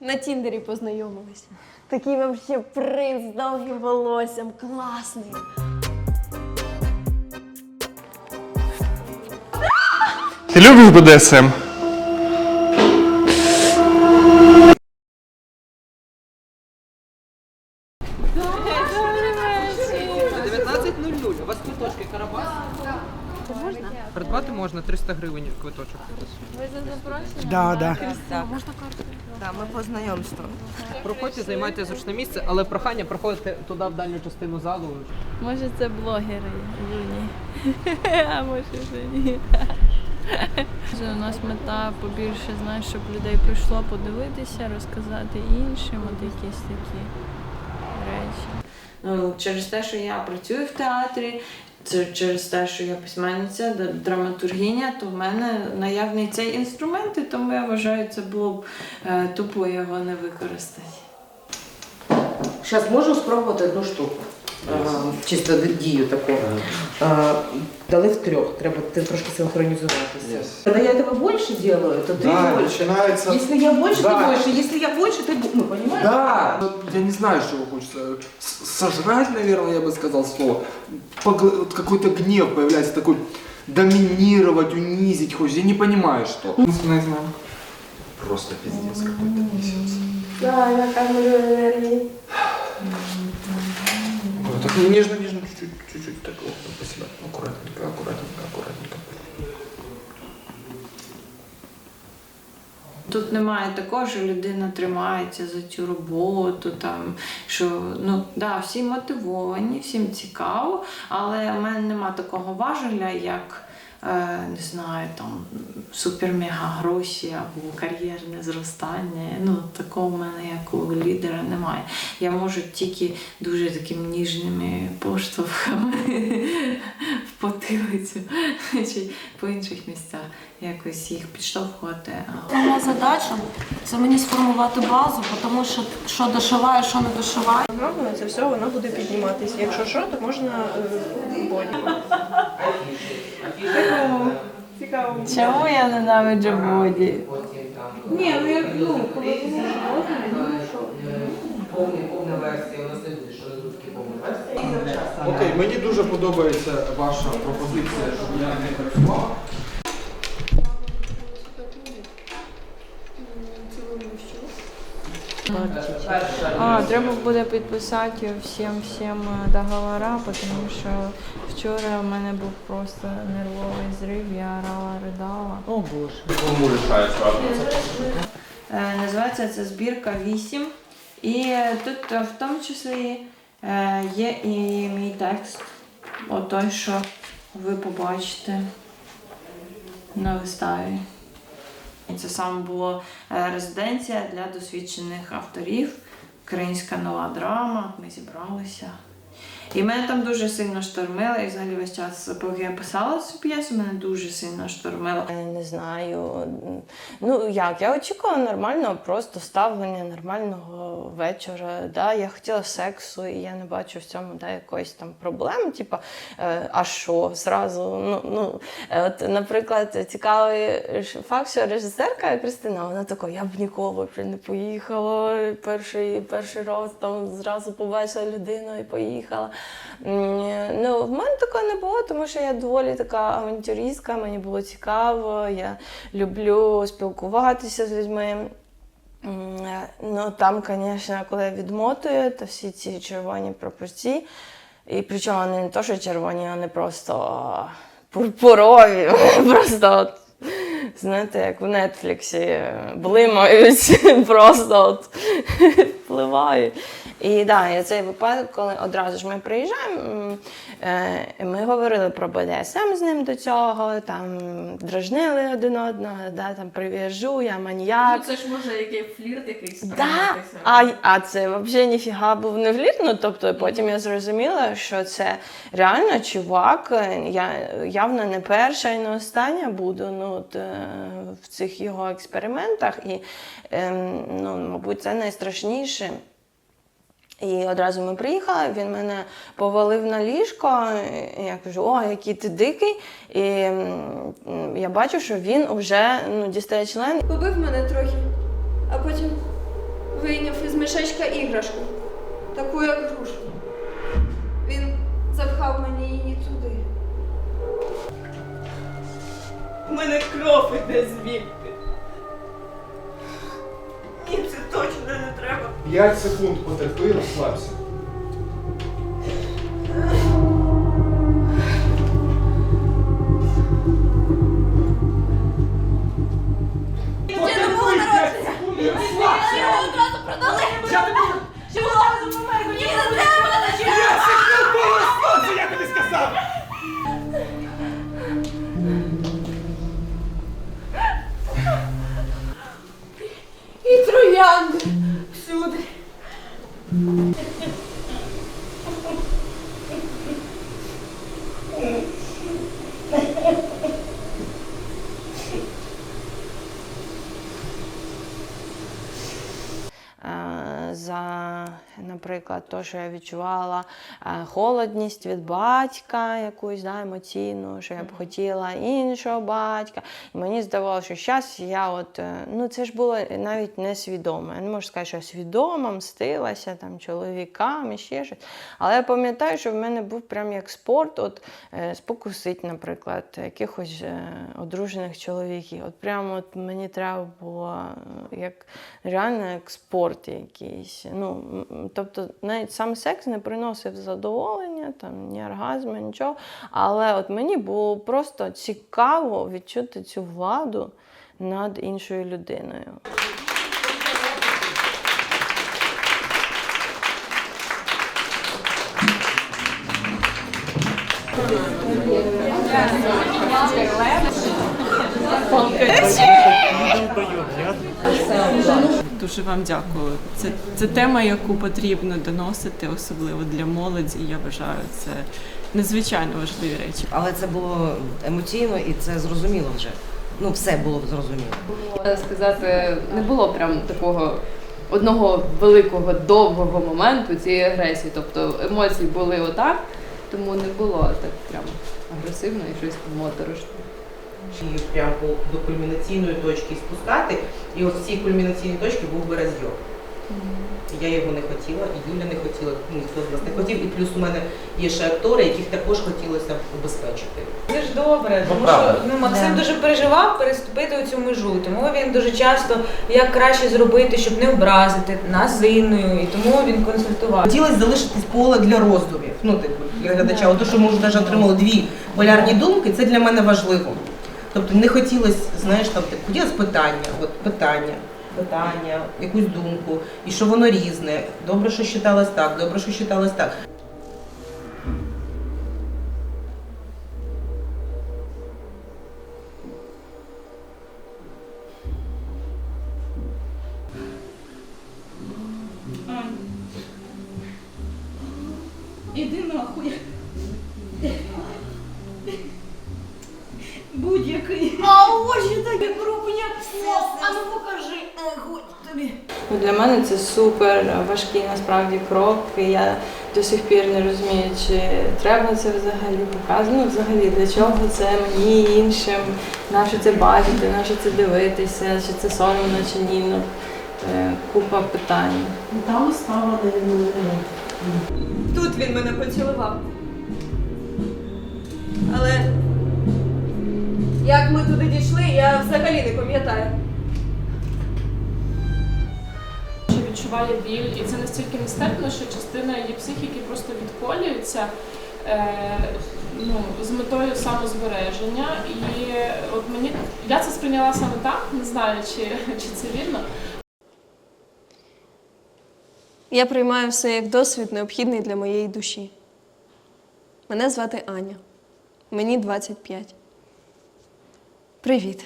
На Тіндері познайомились. Такий вообще принц з довгим волоссям, класний. Ти любиш БДСМ? У вас квиточки Карабас? Придбати можна 300 гривень квиточок. Да, да. Да, ми по знайомству. Проходьте, займайте зручне місце, але прохання проходити туди в дальню частину залу. Може, це блогери юні. А може вже ні. Може, У нас мета побільше, знаєш, щоб людей прийшло подивитися, розказати іншим, от якісь такі речі. Ну, через те, що я працюю в театрі, це через те, що я письменниця, д- драматургіня, то в мене наявний цей інструмент, і тому я вважаю, це було б е, тупо його не використати. Зараз можу спробувати одну штуку. Е, Чисто дію таку. Е, Дали в трьох, треба ти трошки синхронізуватися. Когда я этого больше делаю, то ты Да, больше. начинается... Если я больше, Да. ты больше. Если я больше, ты бо- ну, понимаешь? Да, я не знаю, чего хочется. Сожрать, наверное, я бы сказал слово. Погл- Какой-то гнев появляется такой. Доминировать, унизить хочется. Я не понимаю, что. Знаю. Просто пиздец какой-то несется. Да, я камеру енергії. Вот так нежно, нежно, чуть-чуть, чуть-чуть так вот по себе. Тут немає такого, що людина тримається за цю роботу, там що ну да, всі мотивовані, всім цікаво, але в мене нема такого важеля, як е, не знаю, там супер-мега гроші або кар'єрне зростання. Ну такого в мене як у лідера немає. Я можу тільки дуже такими ніжними поштовхами потилицю чи по інших місцях якось їх підштовхувати. Моя задача це мені сформувати базу, тому що що дошиваю, що не дошиваю. Програмою це все воно буде підніматися. Якщо що, то можна е, боді. Цікаво. Чому я ненавиджу боді? Ні, ну як ну, коли ти Повна версія, у нас не буде, що розрубки повна версія. Окей, мені дуже подобається ваша пропозиція, щоб я не працював. А, треба буде підписати всім всім договора, тому що вчора в мене був просто нервовий зрив, я орала, ридала. О боже. Кому сразу? Е, Називається це збірка 8. І е, тут е, в тому числі е, є і мій текст, от той, що ви побачите на виставі. Це саме була е, резиденція для досвідчених авторів, українська нова драма. Ми зібралися. І мене там дуже сильно штормило, і взагалі весь час, поки я писала цю п'єсу, мене дуже сильно штормило. Я не знаю. Ну як, я очікувала нормального просто ставлення, нормального вечора. Да? Я хотіла сексу, і я не бачу в цьому да, якоїсь там проблем. Типа, е, а що? Зразу, ну, ну, е, от, наприклад, цікавий факт, що режисерка Кристина, вона така, я б ніколи не поїхала. Перший, перший раз там зразу побачила людину і поїхала. Ну, в мене такого не було, тому що я доволі така авантюристка, мені було цікаво, я люблю спілкуватися з людьми. Ну, там, звісно, коли я відмотую, то всі ці червоні пропорції. І причому вони не то, що червоні, вони просто пурпурові. Просто от, знаєте, як в Нетфліксі блимають, просто от впливають. І да, і цей випадок, коли одразу ж ми приїжджаємо, е, ми говорили про БДСМ з ним до цього, там дражнили один одного, да, там прив'яжу, я маніяк. це ж може який флірт якийсь Да, а, а це взагалі ніфіга був не флірт. Ну тобто потім я зрозуміла, що це реально чувак. Я явно не перша і не остання буду ну, от, е, в цих його експериментах. І ем, ну, мабуть, це найстрашніше. І одразу ми приїхали, він мене повалив на ліжко. і Я кажу, о, який ти дикий. І я бачу, що він вже ну, дістає член Побив мене трохи, а потім вийняв із мішечка іграшку, таку як грушку. Він запхав мені її туди. У мене кров іде звідти. 5 секунд потерпи, розслабся. Я е, за, наприклад, те, що я відчувала е, холодність від батька, якусь да, емоційну, що я б хотіла іншого батька. І мені здавалося, що зараз я от, е, ну це ж було навіть несвідомо. Я не можу сказати, що я свідомо мстилася там чоловікам і ще щось. Але я пам'ятаю, що в мене був прям як спорт, от е, спокусить, наприклад, якихось одружених чоловіків. От прямо от мені треба було як реально як спорт якийсь. Ну, тобто, навіть сам секс не приносив задоволення, там, ні оргазму, нічого. Але от мені було просто цікаво відчути цю владу над іншою людиною. Дуже вам дякую. Це, це тема, яку потрібно доносити, особливо для молоді. Я вважаю, це надзвичайно важливі речі. Але це було емоційно і це зрозуміло вже. Ну, все було зрозуміло. сказати, не було прям такого одного великого довгого моменту цієї агресії. Тобто емоції були отак, тому не було так прям агресивно і щось моторошне. Її прямо до кульмінаційної точки спускати. І от в цій кульмінаційній точці був би розйом. Я його не хотіла, і Юля не хотіла, ну, ніхто з нас не хотів. І плюс у мене є ще актори, яких також хотілося б убезпечити. Це ж добре, тому що ну, Максим дуже переживав переступити цю межу, тому він дуже часто як краще зробити, щоб не образити нас з Інною, і тому він консультував. Хотілося залишити поле для роздумів. Ну, типу, для глядача. От що ми вже навіть отримали дві полярні думки, це для мене важливо. Тобто не хотілося, знаєш, там хотілося питання, от питання, питання, якусь думку, і що воно різне. Добре, що считалось так, добре, що считалось так. Тобі. Ну, Для мене це супер важкий насправді крок. і Я до сих пір не розумію, чи треба це взагалі показувати. Ну, взагалі, для чого це мені і іншим, на що це бачити, на що це дивитися, чи це соромно, чи ні. Ну, е, купа питань. Там стала Тут він мене поцілував. Але як ми туди дійшли, я взагалі не пам'ятаю. Відчуває біль, і це настільки нестерпно, що частина її психіки просто відколюється е, ну, з метою самозбереження. І от мені я це сприйняла саме так, не знаю, чи, чи це вірно. Я приймаю все як досвід, необхідний для моєї душі. Мене звати Аня. Мені 25. Привіт.